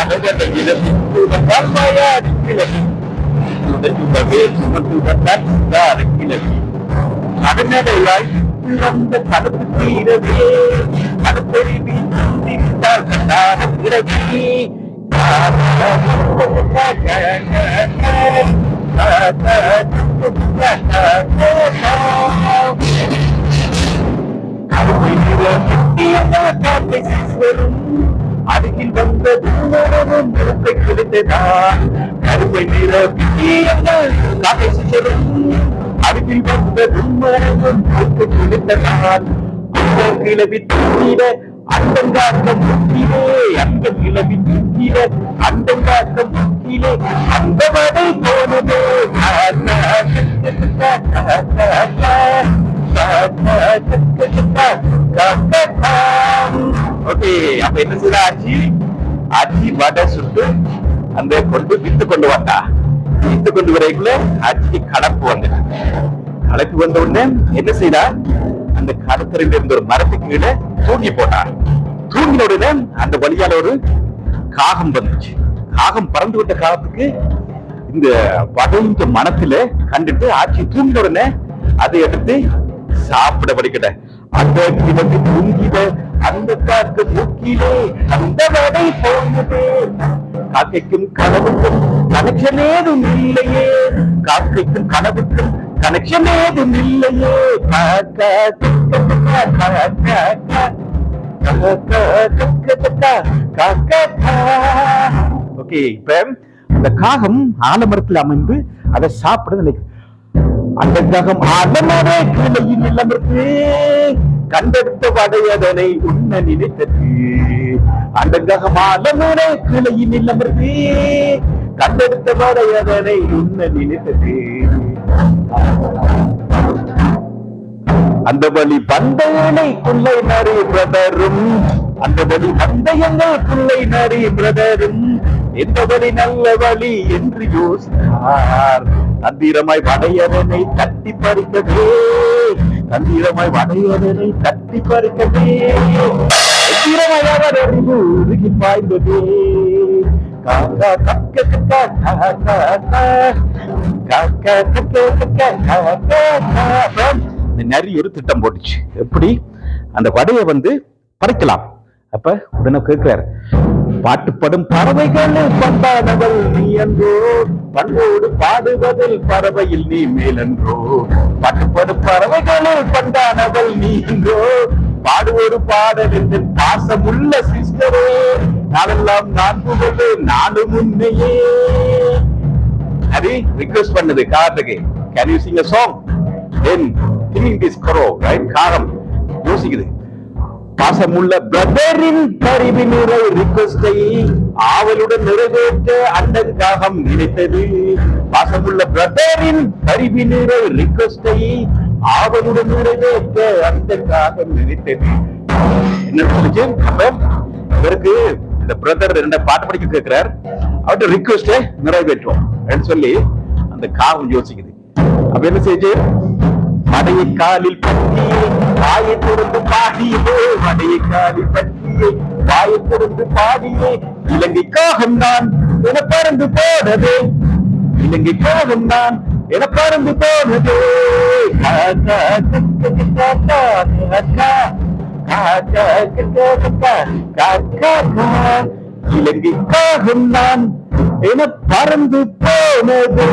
அழகத இளமிக்கு வல்மையாடி கிளவி உடலுடவே சுமந்துவதார் கிளவி கடனடையாய் பிறந்த கருப்பு தீரவே கருப்பெருவி சிந்தார் கண்டார பிறவி அருகில் வந்த தூரமும் நெருப்பை கிடைத்ததான் கருவை நிற காக்கை சிசரும் அருகில் வந்த தும்மரமும் நெருப்பை கிடைத்ததான் அந்த கிளவி தூக்கிட அண்டங்காக்கம் முக்கிலே அந்த கிளவி தூக்கிட அண்டங்காக்கம் முக்கிலே அந்த வரை போனதே ஓகே அப்ப என்ன செய்த ஆச்சி? ஆச்சி வடை சுட்டு அந்த கொண்டு வித்து கொண்டு வந்தா. வித்து கொண்டு வரைக்குள்ள ஆச்சிக்கு கடப்பு வந்துட்டு. கலப்பு வந்த உடனே என்ன செய்யறா அந்த கடற்கரையில இருந்த ஒரு மரத்துக்கு கீழே தூங்கி போட்டா. தூங்கின உடனே அந்த வழியால ஒரு காகம் வந்துச்சு. காகம் பறந்து விட்ட காலத்துக்கு இந்த வடைந்த மனத்துல கண்டுட்டு ஆட்சி தூங்கின உடனே அதை எடுத்து சாப்பிட படிக்கட அந்த தூங்கிட அந்த காக்கு மூக்கிலே அந்த வடை போனதே. காக்கைக்கும் கனவுக்கும் கனெக்ஷன் ஏதும் இல்லையே. காக்கைக்கும் கனவுக்கும் கனெக்ஷன் ஏதும் இல்லையே. ஓகே இப்ப இந்த காகம் ஆலமரத்தில் அமைந்து அதை சாப்பிட நினைக்கிறேன் அந்த காகம் ஆலமர கிளையில் நிலமர்த்து கண்டெடுத்த வடையதனை உண்ண நினைத்தது. அந்த காகம் கிளையில் நிலமர்த்து கண்டெடுத்த வடையதனை உண்ண நினைத்தது. அந்த வழி பந்தயனை குள்ளை நரி பிரதரும். அந்த வழி பந்தயங்கள் குள்ளை நரி பிரதரும். எந்த வழி நல்ல வழி என்று யோசித்தார். தந்திரமாய் வடையதனை தட்டி பறிக்கவே தந்திரமாய் வடையதனை தட்டி பறிக்கவே தந்திரமாய் அறிவு உருகி பாய்ந்ததே. காக்கா கக்க கக்க காக்கா காக்கா கக்க கக்க காக்கா இந்த நரி ஒரு திட்டம் போட்டுச்சு. எப்படி? அந்த வடையை வந்து பறிக்கலாம். அப்ப உடனே கேட்கிறார் பாட்டுப்படும் பறவைகள் பண்பானவள் நீ என்றோ பண்போடு பாடுவதில் பறவையில் நீ மேலென்றோ? பாட்டுப்படும் பறவைகளில் பண்டானவள் நீ என்றோ பாடுவோரு பாடல் என்று பாசமுள்ள சிஸ்டரே நாளெல்லாம் நான் புகழ் நானும் உன்னையே. ஹரி ரிக்வெஸ்ட் பண்ணது கார்த்துக்கு can you sing a song then thinking this Karo right காரம் யோசிக்குது. பாசமுள்ள பிரதரின் கருவி நிறை ரிக்வெஸ்டை ஆவலுடன் நிறைவேற்ற அண்டங்காகம் நினைத்தது. பாசமுள்ள பிரதரின் கருவி நிறை ரிக்வெஸ்டை ஆவலுடன் நிறைவேற்ற அண்டங்காகம் நினைத்தது. என்ன சொல்லுச்சு? அப்ப இவருக்கு இந்த பிரதர் ரெண்ட பாட்டு படிக்க கேட்கிறார் அவர்கிட்ட ரிக்வெஸ்ட நிறைவேற்றுவோம் சொல்லி அந்த காகம் யோசிக்குது. அப்ப என்ன செய்யுது? மடையை காலில் பற்றி வாயை திறந்து பாடியே மடையை காலில் பற்றியே வாயை திறந்து பாடியே இலங்கைக்காக நான் என பறந்து போனதே இலங்கைக்காக நான் என பறந்து போனதே காக்கா, இலங்கைக்காக நான் என பறந்து போனதே